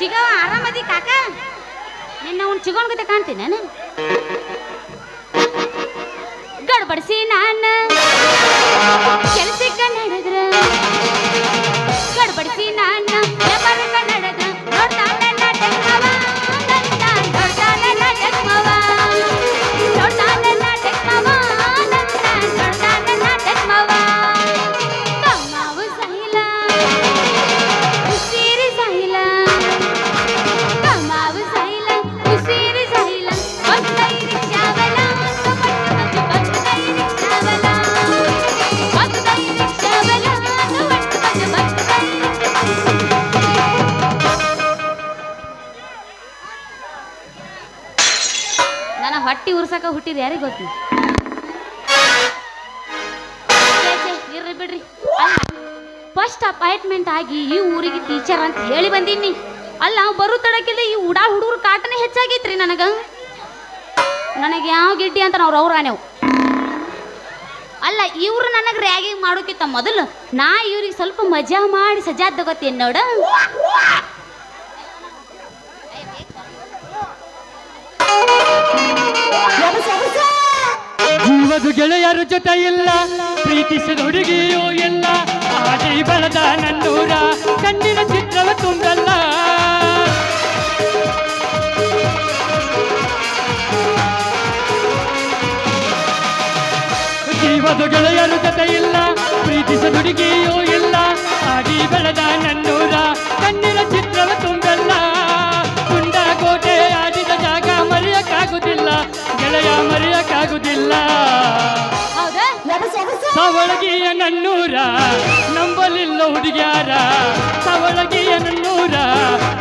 ಚಿಗವ ಆರಾಮದಿ ಕಾಕ? ನಿನ್ನ ಅವ್ನು ಚಿಗೋನ್ ಗತೆ ಕಾಣ್ತೀನಿ ನಾನು? ಗಡ್ಬಡಿಸಿ ನಾನು. ಕೆಲಸಕ್ಕೆ ನಡೆದ್ರ. ಗಡ್ಬಡಿಸಿ ನಾನು ಗೊತ್ತು ಇರ್ರಿ ಬಿಡ್ರಿ. ಅಲ್ಲ ಫಸ್ಟ್ ಅಪಾಯಿಂಟ್ಮೆಂಟ್ ಆಗಿ ಈ ಊರಿಗೆ ಟೀಚರ್ ಅಂತ ಹೇಳಿ ಬಂದೀನಿ. ಅಲ್ಲ ಬರೋ ತಡಕಿಲ್ಲ ಈ ಉಡಾ ಹುಡುಗರು ಕಾಟನೇ ಹೆಚ್ಚಾಗೈತ್ರಿ ನನಗೆ. ನನಗೆ ಯಾವ ಗಿಡ್ಡಿ ಅಂತ ನಾವು ರೌರಾನೆವು ನೀವು ಅಲ್ಲ ಇವ್ರು ನನಗೆ ರ್ಯಾಗಿಂಗ್ ಮಾಡೋಕಿತ್ತ ಮೊದಲು ನಾ ಇವ್ರಿಗೆ ಸ್ವಲ್ಪ ಮಜಾ ಮಾಡಿ ಸಜಾ ತಗೋತೀನಿ ನೋಡ. ಜೀವದ ಗೆಳೆಯರ ಜೊತೆ ಇಲ್ಲ, ಪ್ರೀತಿಸಿದ ಹುಡುಗಿಯೂ ಇಲ್ಲ ಆಡಿ ಬೆಳೆದ ನನ್ನೂರ ಕಣ್ಣಿನ ಚಿತ್ರವ ತುಂಬಲ್ಲ ಜೀವದ ಗೆಳೆಯರ ಜೊತೆ ಇಲ್ಲ, ಪ್ರೀತಿಸಿದ ಹುಡುಗಿಯೂ ನಂಬಲಿಲ್ಲ ಹುಡುಗ್ಯಾರ ಸವಳಗಿಯ ನನ್ನೂರ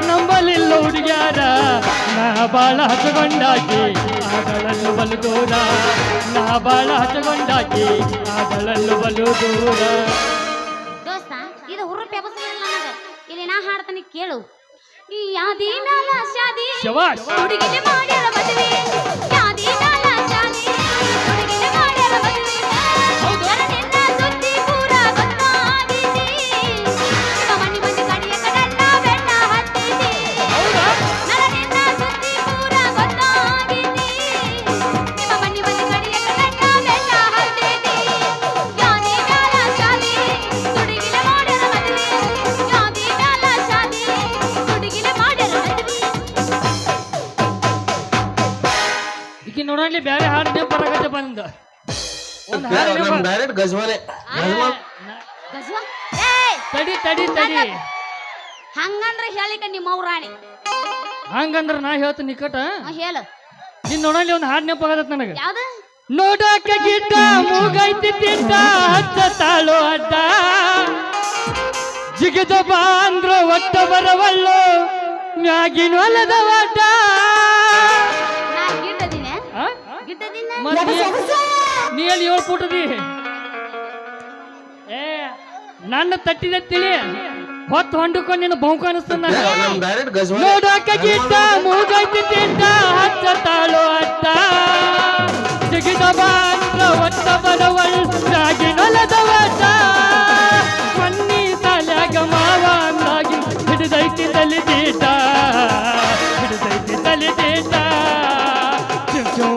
ನಂಬಲಿಲ್ಲ ಹುಡುಗ್ಯಾರ. ನಾ ಬಾಳ ಹಚ್ಚಗೊಂಡಾಗಿ ಆಗಳಲ್ಲು ಬಲು ದೂರ ನಾ ಬಾಳ ಹಚ್ಚಗೊಂಡಾಗಿ ಆಗಳಲ್ಲು ಬಲು ದೂರ ದೋಸ್ತ ಇದು ಅಬಸಲಿಲ್ಲ ನನಗ. ಇಲ್ಲಿ ನಾ ಹಾಡ್ತಾನೆ ಕೇಳು. ಈ ಯಾದಿ ನಾಲ ಶಾದಿ ಶವಾಸ್ ಹುಡುಗಿಗೆ ಮಾಡ್ಯಾರ ಮದುವೆ. ನೋಡಲಿ ಬೇರೆ ಹಾಡು ನೀವು ಬರಕತ್ತೆ ಬಂದ ಒಂದು ಹಾಡು ನಮ್ ನೆನ್ಪ- ಡೈರೆಕ್ಟ್ ಗಜ್ಮಲೆ ಗಜ್ಮಲ್ ಗಜ್ವಾ ಏಯ್! ತಡಿ ತಡಿ ತಡಿ. ಹಂಗಂದ್ರೆ ಹೇಳಿಕ ನಿಮ್ಮ ಅವ್ರಾಣಿ ಹಂಗಂದ್ರ ನಾ ಹೇಳ್ತೀನಿ ನಿಕಟ. ಹೇಳು. ನಿನ್ ನೋಡಲಿ ಒಂದು ಹಾಡು ನೆನಪಾಗತ್ತ ನನಗೆ. ಯಾವ್ದು? ನೋಡಕ್ಕೆ ಗಿಡ್ಡ ಮೂಗೈತಿ ತಿಂಡ ಹಚ್ಚ ತಾಳು ಅಡ್ಡ. ಜಿಗಿದ ಬಾ ಅಂದ್ರ ಒಟ್ಟ ಬರವಲ್ಲು ಮ್ಯಾಗಿನ ಹೊಲದ ಒಡ್ಡ ನೀ- ನೀ ಅಲ್ಲಿ ಏಳು ಪುಟದಿ ಏ ನನ್ನ ತಟ್ಟಿದ ತಿಳಿ ಹೊತ್ತು ಹೊಂಡ್ಕೊಂಡು ನಿನ್ನ ಬಹುಕ ಅನಿಸ್ತದ ನೋಡಕ ಗಿಡ್ಡ ಮೂಗೈತಿ ತಿಂಡ ಹಚ್ಚ ತಾಳು ಅತ್ತ ಜಿಗಿದ ಬಾಂದ್ರ ಒಟ್ಟ ರಾಗಿ ರಾಗಿನೊಲದ ಒಟ್ಟ ಮನ್ನಿ ತಲ್ಯಾಗ ಮಾವ ಅಂದಾಗಿ ಹಿಡಿದೈತಿ ತಲಿದೀಟ ಹಿಡಿದೈತಿ ತಲಿದೀಟ ಚುಮ್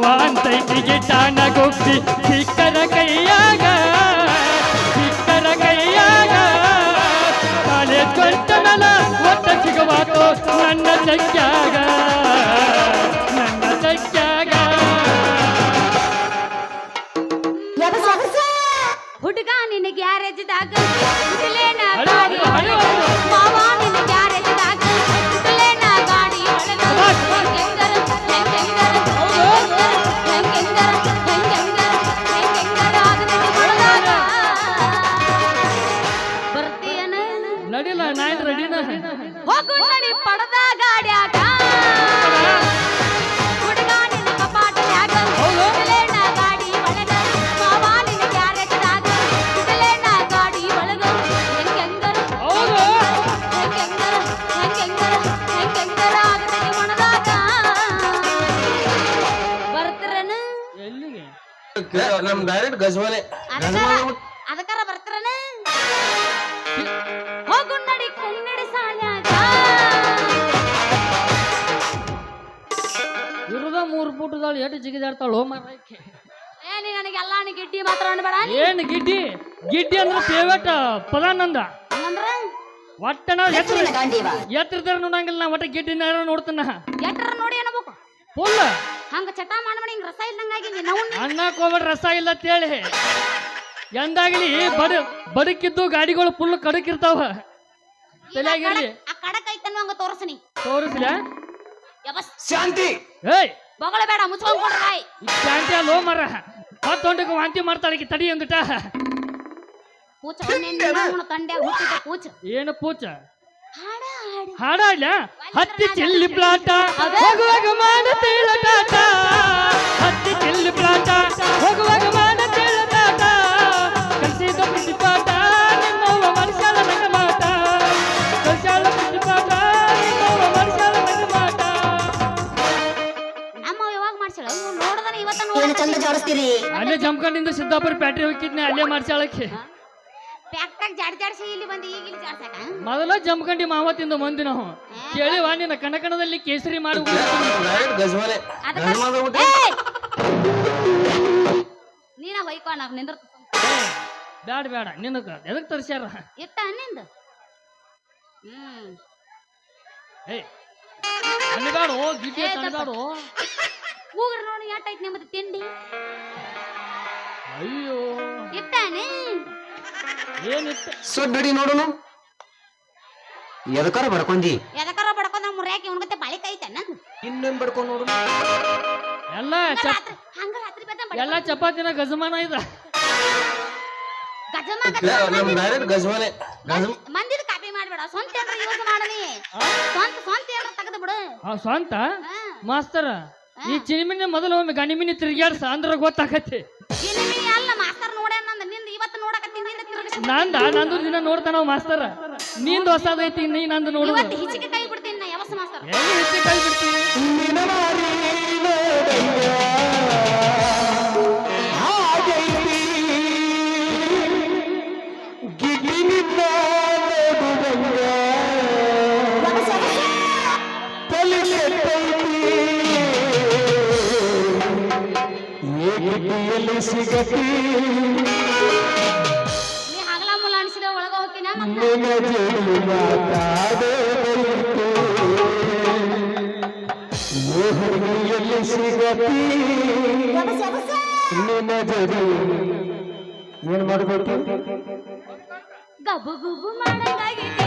ಗಿಡ್ಡ ನಗುಬ್ಬಿ ಚಿಕ್ಕರ ಕೈಯಾಗ ಚಿಕ್ಕರ ಕೈಯಾಗ ಕಾಲೇಜ್ ಒಟ್ಟ ಸಿಗವಾತು ನನ್ನ ಜಗ್ಗ್ಯಾಗ ನಮ್ ಡೈರೆಕ್ಟ್ ಗಜ್ಮನೆ ಅದಕ್ಕಾರ ಬರ್ತಾರನ ಹೋಗುಂಡಡಿ ಕುನ್ನಡಿ ಸಾನ್ಯಾಗ ಇರುದ ಮೂರ್ ಪುಟದಾಳ ಎಟ್ ಜಿಗಿದಾಡ್ತಾಳ ಹೋ ಮಾರಕ್ಕೆ ನೀ ನನಗೆ ಎಲ್ಲ ನೀ ಗಿಡ್ಡಿ ಮಾತ್ರ ಅನ್ಬೇಡ. ಏನು ಗಿಡ್ಡಿ? ಗಿಡ್ಡಿ ಅಂದ್ರೆ ಫೇವರೇಟ್ ಪದ ನಂದ ಅಂದ್ರೆ ಒಟ್ಟನ ಎತ್ತರ ಎತ್ತರದಾರ ನೋಡಂಗಿಲ್ಲ ನಾ ಒಟ್ಟ ಗಿಡ್ಡಿನ ನೋಡ್ತಾನ. ಎತ್ತರ ನೋಡಿ ಏನಬೇಕು ಫುಲ್. ಹಂಗ ಚಟ ಮಾಡ್ಬೇಡ ಹಿಂಗ ರಸ ಇಲ್ದಂಗಾಗಿ ನಾವು ಅನ್ನಕ್ ಹೋಗ್ಬೇಡ ರಸ ಇಲ್ಲ ಅಂತೇಳಿ ಎಂದಾಗ್ಲಿ ಬಡ ಬಡಕಿದ್ದು ಗಾಡಿಗಳು ಫುಲ್ ಕಡಕಿರ್ತಾವ. ತಲೆಯಾಗಿರ್ಲಿ ಆ ಕಡಕ್ ಐತನ್ನು ಹಂಗ ತೋರಿಸ್ನಿ. ತೋರಿಸ್ಲ? ಯಬಸ್. ಶಾಂತಿ. ಏಯ್. ಬಗಳ ಬೇಡ ಮುಚ್ಕೊಂಡ್ ಕೊಡ್ರ ಬಾಯ್. ಈ ಶಾಂತಿ ಲೋ ಮರ. ಮತ್ತೊಂದಕ್ಕೆ ವಾಂತಿ ಮಾಡ್ತಾಳೆ ತಡಿ ಅಂದಿಟ ಪೂಚ ತಂಡ್ಯಾಗ ಹುಟ್ಟಿದ ಪೂಚ. ಏನು ಪೂಚ? ಹಾಡ ಹಾಡಿ ಹಾಡಲ್ಲ ಹತ್ತಿ ಚಿಲ್ಲಿ ಪ್ಲಾಟ. ಹೋಗುವಾಗ ಮಾಡ ಟಾಟ ಹತ್ತಿ ಚಿಲ್ಲಿ ಪ್ಲಾಟ. ಹೋಗುವಾಗ ಮಾಡುತ್ತೇಳ ಟಾಟ ಕಲಿಸಿದ ಪ್ರತಿಪಾಠ ನಿಮ್ಮವ್ವ ಮನುಷ್ಯಳ ನಂಗ ಮಾಟ. ಕಲಿಸಾಳ ಪ್ರತಿಪಾಠ ನಿಮ್ಮವ್ವ ಮನುಷ್ಯಳ ನಂಗ ಮಾಟ. ನಮ್ಮ ಯಾವಾಗ ಮಾಡ್ಸಳ ನೋಡದನ ಇವತ್ತ ನೋಡಿ ಚಂದ ನೋಡ ಅಲ್ಲೇ ಜಮಖಂಡಿಂದ ಸಿದ್ದಾಪುರ ಪ್ಯಾಟ್ರಿ ಹೋಗಿದ್ನೆ ಅಲ್ಲೇ ಮಾಡ್ಸಾಳಕ್ಕೆ ಪ್ಯಾಕ್ಟಾಗ ಜಾಡ್ ಜಾಡ್ಸಿ ಇಲ್ಲಿ ಬಂದು ಈಗ ಇಲ್ಲಿ ಜಾಡ್ಸಾಕ? ಮೊದಲ ಜಮಖಂಡಿ ಮಾವತ್ತಿಂದ ಮಂದಿ ನಾವು ಕೇಳಿವ ನಿನ್ನ ಕಣಕಣದಲ್ಲಿ ಕೇಸರಿ ಮಾಡಿ. ನೀನ ಹೊಯ್ಕೊ ನಾವ್ ನಿಂದ್ರ ಬ್ಯಾಡ ಬೇಡ ನಿನಗ ಎದಕ್ ತರ್ಸ್ಯಾರ? ಇಟ್ಟ ನಿಂದ? ಹ್ಮ್. ಏಯ್ ಅನ್ಬೇಡು ಗಿಡ್ಡಿ ಏ, ತಪ್ಪ. ಅನ್ಬೇಡು ಕೂಗ್ರ ನೋಡಿ ಎಟ್ಟೈತ್ ನಿಮ್ಮದು ತಿಂಡಿ? ಅಯ್ಯೋ. ಇಟ್ಟಾನೆ ಏನಿತ್ತು? ಸುಡ್ಡಿ ನೋಡುನು. ಎದಕಾರ ಬಡ್ಕೊಂಡಿ ಎದಕಾರ ಬಡ್ಕೊಂಡ ಮುರ್ಯಾಕಿ ಉಣ್ಗತ್ತೆ ಬಾಳಿ ಕೈತ ನಂದು ಇನ್ನೇನ್ ಬಡ್ಕೊಂಡ್ ನೋಡು ಎಲ್ಲ ಚಪ್ ಹಂಗ ರಾತ್ರಿ ಬೆದ್ದ ಎಲ್ಲ ಚಪಾತಿನ ಗಜಮಾನ ಇದ. ಗಜಮಾನ ನಮ್ ಡೈರೆಕ್ಟ್ ಗಜ್ಮನೆ. ಗಜ್ ಮಂದಿದ ಕಾಪಿ ಮಾಡ್ಬೇಡ. ಸ್ವಂತ ಏನ್ರ ಯೂಸ್ ಮಾಡಲಿ. ಸ್ವಂತ ಸ್ವಂತ ಏನ್ರ ತೆಗೆದು ಬಿಡು. ಆ, ಸ್ವಂತ? ಹಾ. ಮಾಸ್ತರ ಈ ಚಿನಿಮಿನ ಮೊದಲು ಒಮ್ಮೆ ಗಣಿಮಿನಿ ತಿರುಗಾಡ್ಸ ಅಂದ್ರ ಗೊತ್ತಾಗತ್ತೆ. ನಿಂದ ನಂದ ದಿನ ನೋಡ್ತಾನ ಮಾಸ್ತರ. ನೀನ್ ಹೊಸದೈತಿ ನೀ ನಂದು ನೋಡು. ಇವತ್ತು ಹಿಚಿಕೆ ಕೈ ಬಿಡ್ತೀನಿ ನಾ ಯಾವಸ್ ಮಾಸ್ತರ್? ಎಲ್ಲಿ ಹೆಚ್ಚು ಕೈ ಬಿಡ್ತಿ ನೀ ಏನ್ ಮಾಡ್ಬೇಕು ಗಬು ಗುಬು ಮಾಡಂಗಾಗೈತಿ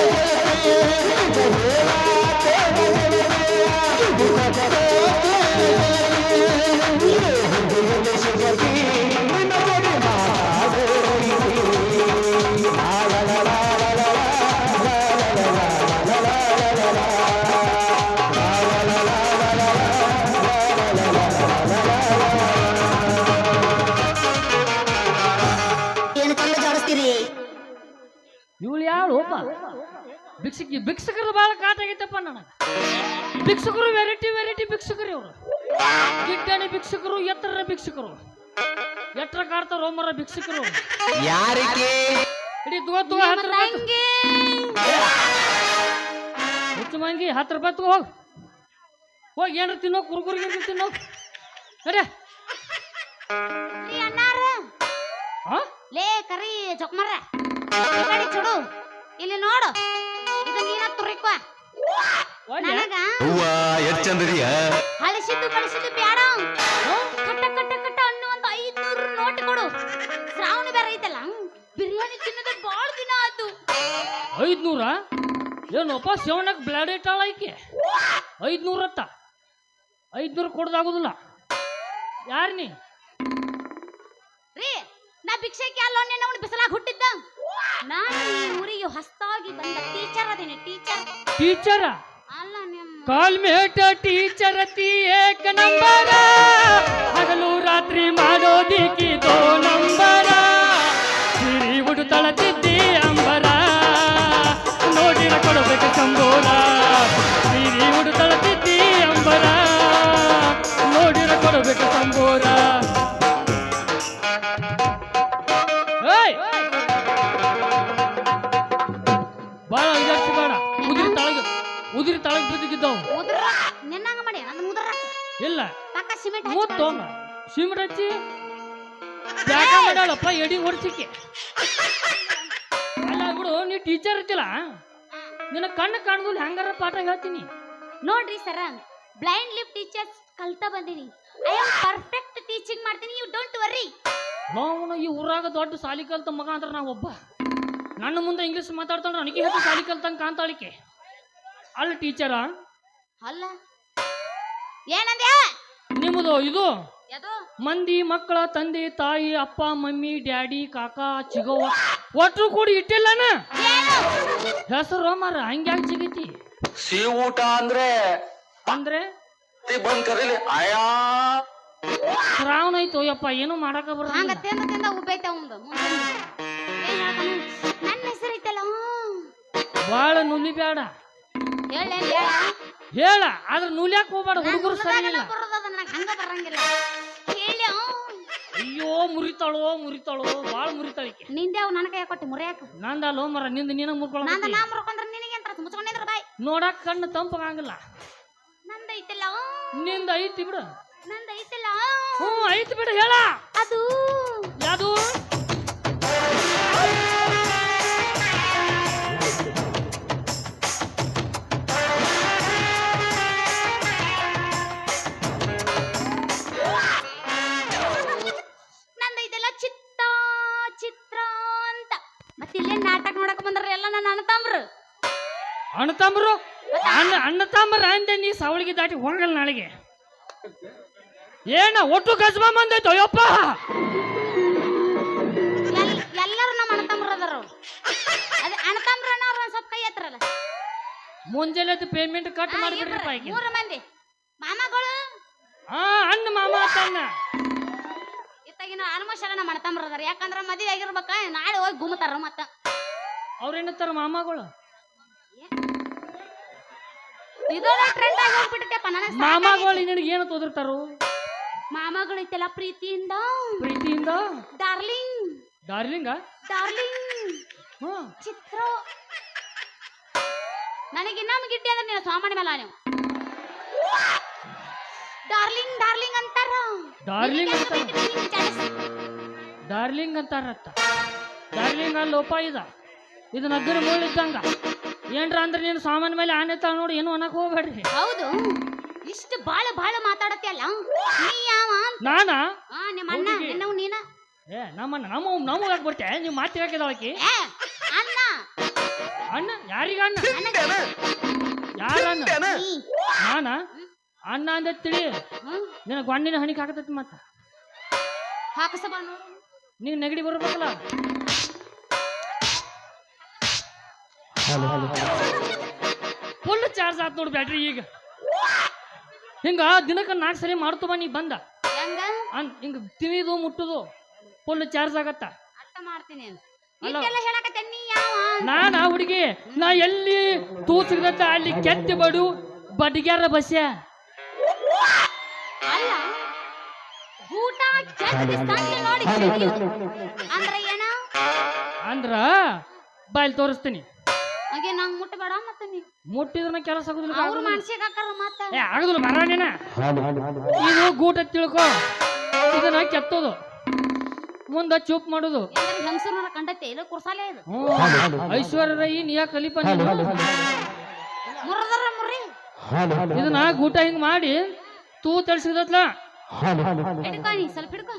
ಏನು ಭಿಕ್ಷಕರು ವೆರೈಟಿ ವೆರೈಟಿ ಭಿಕ್ಷುಕರು ಇವರು. ಗಿಡ್ಡನೆ ಭಿಕ್ಷುಕರು ಎತ್ತರ ಭಿಕ್ಷುಕರು. ಎತ್ತರ ಕಾಡ್ತಾರ ರೋಮರ ಭಿಕ್ಷುಕರು ಯಾರಿಗೆ? ಇಡೀ ತಗೋ ತಗೋ ಹತ್ತು ರೂಪಾಯಿ ತಗೋ. ಹುಚ್ಚು ಮಂಗಿ ಹತ್ತು ರೂಪಾಯಿ ತಗೋ ಹೋಗ್. ಹೋಗಿ ಏನ್ರ ತಿನ್ನೋ ಕುರ್ಕುರಿ ಗಿರ್ಕುರಿ ತಿನ್ನೋ. ಅರೆ ಹಾ ಲೇ ಕರಿ ಚೊಕ್ಮರ. ಈ ಕಡೆ ಚುಡು. ಇಲ್ಲಿ ನೋಡು. ಇದು ನೀನ ತುರಿಕೋ. ಒಳ್ಳೆ ನನಗ ಹೂವ ಎಷ್ಟ್ ಚಂದದಿಯ ಹಳಸಿದ್ದು ಕಳಿಸಿದ್ದು ಬ್ಯಾಡ. ಕಟ್ಟ ಕಟ್ಟ ಕಟ್ಟ ಅನ್ನುವಂತ ಐದ್ನೂರು ನೋಟ್ ಕೊಡು. ಶ್ರಾವಣ ಬೇರೆ ಐತಲ್ಲ? ಬಿರಿಯಾನಿ ತಿನ್ನದ ಬಾಳ ದಿನ ಆತು ಐದ್ನೂರ? ಏನಪ್ಪ ಶಿವಣ್ಣಕ್ಕೆ ಬ್ಲಡ್ ಇಟ್ಟಾಳ ಐಕೆ ಐದ್ನೂರ ಅತ್ತ ಐದ್ನೂರು ಕೊಡೋದಾಗೋದಿಲ್ಲ. ಯಾರ್ ನೀ? ರೀ ನಾ ಭಿಕ್ಷೆಗೆ ಅಲ್ಲೋ ಅವ್ನು ಬಿಸಲಾಗ ಹುಟ್ಟಿದ್ದ? ನಾನು ಈ ಊರಿಗೆ ಬಂದ ಟೀಚರ್ ಅದೇನೆ ಟೀಚರ್ ಟೀಚರ ಕಾಲ್ಮೇಟ ಟೀಚರ್ ಅತಿ ಏಕ ನಂಬರ. ಹಗಲು ರಾತ್ರಿ ಮಾಡೋದಿಕ್ಕಿ ದೋ ನಂಬರ. ಸಿರಿ ಉಡುತ್ತಳ ತಿದ್ದಿ ನೋಡ್ರಿ ಸರ. ಬ್ಲೈಂಡ್ ಲಿಪ್ ಟೀಚರ್ಸ್ ಕಲ್ತಾ ಬಂದೀನಿ. ಐ ಆಮ್ ಪರ್ಫೆಕ್ಟ್ ಟೀಚಿಂಗ್ ಮಾಡ್ತೀನಿ. ಯು ಡೋಂಟ್ ವರಿ ಅವನು ಈ ಊರಾಗ ದೊಡ್ಡ ಸಾಲಿ ಕಲ್ತ ಮಗ ಅಂದ್ರೆ ನಾ ಒಬ್ಬ. ನನ್ನ ಮುಂದೆ ಇಂಗ್ಲೀಷ್ ಮಾತಾಡ್ತಾನೆ ನನಗೆ ಹೆಚ್ಚು ಸಾಲಿ ಕಲ್ತಂಗೆ ಕಾಂತಾಳಿಕೆ ಅಲ್ಲ ಟೀಚರ ಅಲ್ಲ. ಏನಂದೆ ನಿಮ್ಮದು ಇದು? ಮಂದಿ ಮಕ್ಕಳ ತಂದೆ ತಾಯಿ ಅಪ್ಪ ಮಮ್ಮಿ ಡ್ಯಾಡಿ ಕಾಕ ಚಿಗವ್ವ ಒಟ್ಟು ಕೂಡಿ ಇಟ್ಟಿಲ್ಲನ? ಹೆಸರು ಮಾರ ಹಂಗ್ಯಾಕ್ ಸಿಗೈತಿ ಸಿ ಊಟ ಅಂದ್ರೆ? ಅಂದ್ರೆ ಬಂದ್ ಕರೀಲಿ ಆಯಾ ಶ್ರಾವಣ ಐತೋ ಯಪ್ಪ ಏನು ಮಾಡಕ ಹಂಗ ಬರಲ್ಲ ತಿಂದ ತಿಂದ ಉಬ್ಬೈತ ಅವಂದು. ಹೇಳ್ತಾನು? ನನ್ನ ಹೆಸರು ಐತಲ್ಲ ಬಾಳ ನುಲಿ ಬೇಡ ಹೇಳ ಹೇಳ ಹೇಳ. ಆದ್ರ ನುಲಿಯಾಕ ಹೋಗ್ಬೇಡ ಹುಡುಗರು ಸರಿಯಿಲ್ಲ. ಬರೋದದ ನನಗೆ ಹಂಗ ಬರಂಗಿಲ್ಲ. ಹೇಳಿ ಅಯ್ಯೋ ಮುರಿತಾಳೋ ಮುರಿತಾಳೋ ಬಾಳ ಮುರಿತಾಳಿಕೆ ನಿಂದೆ ಅವ್ ನನ್ನ ಕೈ ಕೊಟ್ಟಿ ಮುರಿಯಾಕ. ನಂದಲ್ಲೋ ಮರ ನಿಂದ ನೀನ ನಂದ ಮುರ್ಕೊಳ ನಾ ಮುರ್ಕೊಂಡ್ರ ನಿನಗೆ ಅಂತ ಮುಚ್ಕೊಂಡಿದ್ರ ಬಾಯ್ ನೋಡಕ್ ಕಣ್ಣು ತಂಪಾಗಂಗಿಲ್ಲ. ನಂದ ಐತಲ್ಲ ನಿಂದ ಐತಿ ಬಿಡು. ನಂದ ಐತಲ್ಲ ಹ್ಞೂ ಐತಿ ಬಿಡು ಹೇಳ. ಅದು. ಯಾದು ತಾಂಬರು? ಅಣ್ಣ ಅಣ್ಣ ತಮ್ಮರ ಅಂದೆ ನೀ ಸವಳಿಗೆ ದಾಟಿ ಹೋಗಲ್ಲ ನಾಳೆಗೆ. ಏನ ಒಟ್ಟು ಗಜ್ಮ ಬಂದೈತೋ ಅಯ್ಯಪ್ಪ ಎಲ್- ಎಲ್ಲರೂ ನಮ್ಮ ಅಣ್ಣ ತಮ್ಮರು ಅದಾರ. ಅದೇ ಅಣ್ಣ ಅನ್ನೋರು ಒಂದ್ ಸ್ವಲ್ಪ ಕೈ ಎತ್ತರಲ್ಲ. ಮುಂಜಾನೆ ಪೇಮೆಂಟ್ ಕಟ್ ಮಾಡಿಬಿಡ್ರಪ್ಪ ಈಗ ಮೂರು ಮಂದಿ. ಮಾಮಗಳು? ಹಾ ಅಣ್ಣ ಮಾಮ ಅಣ್ಣ. ಇತ್ತಾಗಿನ ಆಲ್ಮೋಸ್ಟ್ ಎಲ್ಲ ನಮ್ಮ ಅಣ್ಣ ತಮ್ಮರು ಅದಾರ. ಯಾಕಂದ್ರ ಮದುವೆ ಆಗಿರ್ಬೇಕ ನಾಳೆ ಹೋಗಿ ಗುಮ್ಮತಾರ ಮತ್ತ. ಅವ್ರೇನತ್ತಾರ ಮಾಮಗಳು? ಇದೊಂದು ಟ್ರೆಂಡ್ ಆಗಿ ಹೋಗ್ಬಿಟ್ಟೈತಪ್ಪ ನನಗೆ ಮಾಮಗಳು ನಿನಗೆ ಏನು ತೋದಿರ್ತಾರು? ಮಾಮಗಳು ಐತಲ್ಲ ಪ್ರೀತಿಯಿಂದ. ಪ್ರೀತಿಯಿಂದ? ಡಾರ್ಲಿಂಗ್ ಡಾರ್ಲಿಂಗ ಡಾರ್ಲಿಂಗ್ ಹ್ಮ್ ಚಿತ್ರ. ನನಗೆ ಇನ್ನೊಮ್ಮೆ ಗಿಡ್ಡಿ ಅಂದ್ರೆ ನೀನು ಸಾಮಾನ್ಯ ಮೇಲೆ ನೀವು ಡಾರ್ಲಿಂಗ್ ಡಾರ್ಲಿಂಗ್ ಅಂತಾರ. ಡಾರ್ಲಿಂಗ್ ಡಾರ್ಲಿಂಗ್ ಅಂತಾರ. ಡಾರ್ಲಿಂಗ್ ಅಂತಾರತ್ತ. ಡಾರ್ಲಿಂಗ್ ಅಲ್ಲಿ ಲೋಪ ಇದ. ಇದನ್ನ ನಗ್ಗರ ಮುಳ್ಳು ಇದ್ದಂಗ. ಏನ್ರ ಅಂದ್ರೆ ನೀನು ಸಾಮಾನ್ ಮೇಲೆ ಆನೆ ತಾವ ನೋಡಿ ಏನು ಅನ್ನಕ್ ಹೋಗ್ಬೇಡ್ರಿ. ಹೌದು. ಇಷ್ಟು ಬಾಳ ಬಾಳ ಮಾತಾಡತ್ತೆ ಅಲ್ಲ? ನೀ ಯಾವ ನಾನ? ಆ ನಿಮ್ಮ ಅಣ್ಣ ಹುಡುಗಿ. ನಿನ್ನವ್ ನೀನ? ಏ ನಮ್ಮನ್ನ ನಮ್ಮ ನಮ್ಮ ಹೋಗಕ್ ಬರ್ತೆ ನೀವು ಮಾತಿ ಹಾಕಿದವಕಿ ಏ ಅಣ್ಣ. ಅಣ್ಣ ಯಾರಿಗ ಅಣ್ಣ? ಯಾರ ಅಣ್ಣ? ನೀ. ನಾನ? ಅಣ್ಣ ಅಂದ ತಿಳಿ. ಹ್ಮ್? ನಿನ್ನ ಗೊಂಡಿನ ಹಣಿಗೆ ಹಾಕತೈತಿ ಮತ್ತ? ಹಾಕಸ ಬಾ ನೋಡು. ನೀನ್ ನೆಗಡಿ ಬರ್ಬೇಕಲ್ಲ? ಫುಲ್ ಚಾರ್ಜ್ ಆತ್ ನೋಡು ಬ್ಯಾಟ್ರಿ ಈಗ. ಹಿಂಗ ದಿನಕ್ಕೆ ನಾಲ್ಕು ಸರಿ ಮಾಡ್ತವ ನೀ ಬಂದ. ಹೆಂಗ? ಅನ್ ಹಿಂಗ ತಿವಿದು ಮುಟ್ಟುದು ಫುಲ್ ಚಾರ್ಜ್ ಆಗತ್ತ. ನಾನ ಹುಡುಗಿ ನಾ ಎಲ್ಲಿ ತೂ ಸಿಗದತ್ತ ಅಲ್ಲಿ ಕೆತ್ತಿ ಬಡು ಬಡ್ಗ್ಯಾರ ಬಸ್ಯ. ಅಂದ್ರ ಏನ? ತೋರಿಸ್ತೀನಿ. ಹಾಗೆ ನಂಗ್ ಮುಟ್ಟಬೇಡ ಮತ್ತೆ ನೀ ಮುಟ್ಟಿದ್ರೆ ಕೆಲಸ ಆಗುದಿಲ್ಲ ಅವ್ರ. ಮನ್ಸಿಗೆ ಹಾಕಲ್ಲ ಮತ್ತ. ಏ ಆಗುದಿಲ್ಲ ಬರ ನೀನ ಇದು ಗೂಟ ತಿಳ್ಕೊ. ಇದನ್ನ ಕೆತ್ತೋದು. ಮುಂದ ಚೂಪ್ ಮಾಡುದು. ಹೆಂಗಸರು ನನ್ನ ಕಂಡತ್ತೆ ಇಲ್ಲ ಕುರ್ಸಾಲೆ ಇದು. ಐಶ್ವರ್ಯ ರೈ ನೀ ಯಾಕೆ ಕಲಿಪ ನೀನು? ಮುರ್ದರ ಮುರ್ರಿ. ಇದನ್ನ ಗೂಟ ಹಿಂಗ್ ಮಾಡಿ ತೂ ತಳ್ಸಿದತ್ಲ. ಹಿಡ್ಕೊ ನೀ ಸ್ವಲ್ಪ ಹಿಡ್ಕೊ.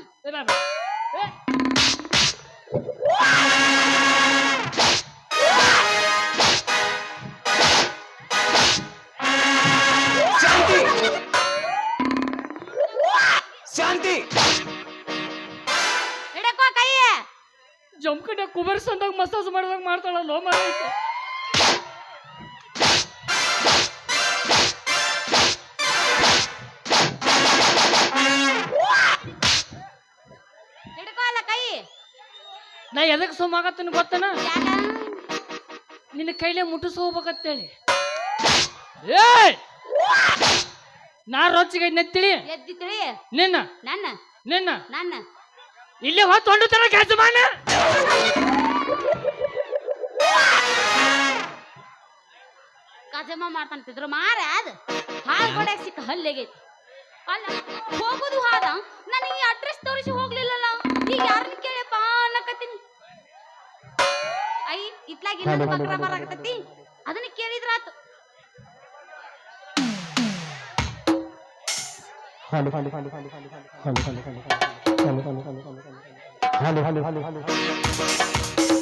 ಶಾಂತಿ. ಹಿಡಕೋ ಕೈ ಜಮ್ಕಂಡ ಕುಬೇರ್ ಸಂದಾಗ ಮಸಾಜ್ ಮಾಡಿದಾಗ ಮಾಡ್ತಾಳಲ್ಲ ಮರ ಹಿಡ್ಕೋ ಅಲ್ಲ ಕೈ. ನಾ ಎದಕ್ ಸುಮ್ಮಾಗತ್ತನ ಗೊತ್ತನ? ಯಾಕ? ನಿನ್ನ ಕೈಲೇ ಮುಟ್ಟಿಸ್ ಹೋಗ್ಬೇಕತ್ತೇಳಿ ಏಯ್! ನಾ ರೊಚ್ಚಿಗೆ ನೆತ್ತಿಳಿ ಎದ್ದಿ ತಿಳಿ ನಿನ್ನ? ನನ್ನ? ನಿನ್ನ? ನನ್ನ? ಇಲ್ಲಿ ಹೊತ್ತು ಹೊಂಡು ತರ ಕೆಲಸ ಮಾಡ. ಕಜಮ ಮಾಡ್ತಾಂತಿದ್ರು ಮಾರ ಅದ ಹಾಲ್ ಕೊಡಕ್ ಸಿಕ್ಕ ಹಲ್ಲಿಗೈತಿ ಅಲ್ಲ ಹೋಗುದು ಹಾದ ನಾನು ಈ ಅಡ್ರೆಸ್ ತೋರಿಸಿ ಹೋಗ್ಲಿಲ್ಲಲ್ಲ? ಈಗ ಯಾರನ್ನ ಕೇಳಪ್ಪ ಅನ್ನಕತ್ತೀನಿ. ಐ ಇತ್ಲಾಗ ಇನ್ನೊಂದು ಬಕ್ರ ಬರಾಕತ್ತೈತಿ. ಅದನ್ನ ಕೇಳಿದ್ರಾತು. Hello hello hello hello hello hello hello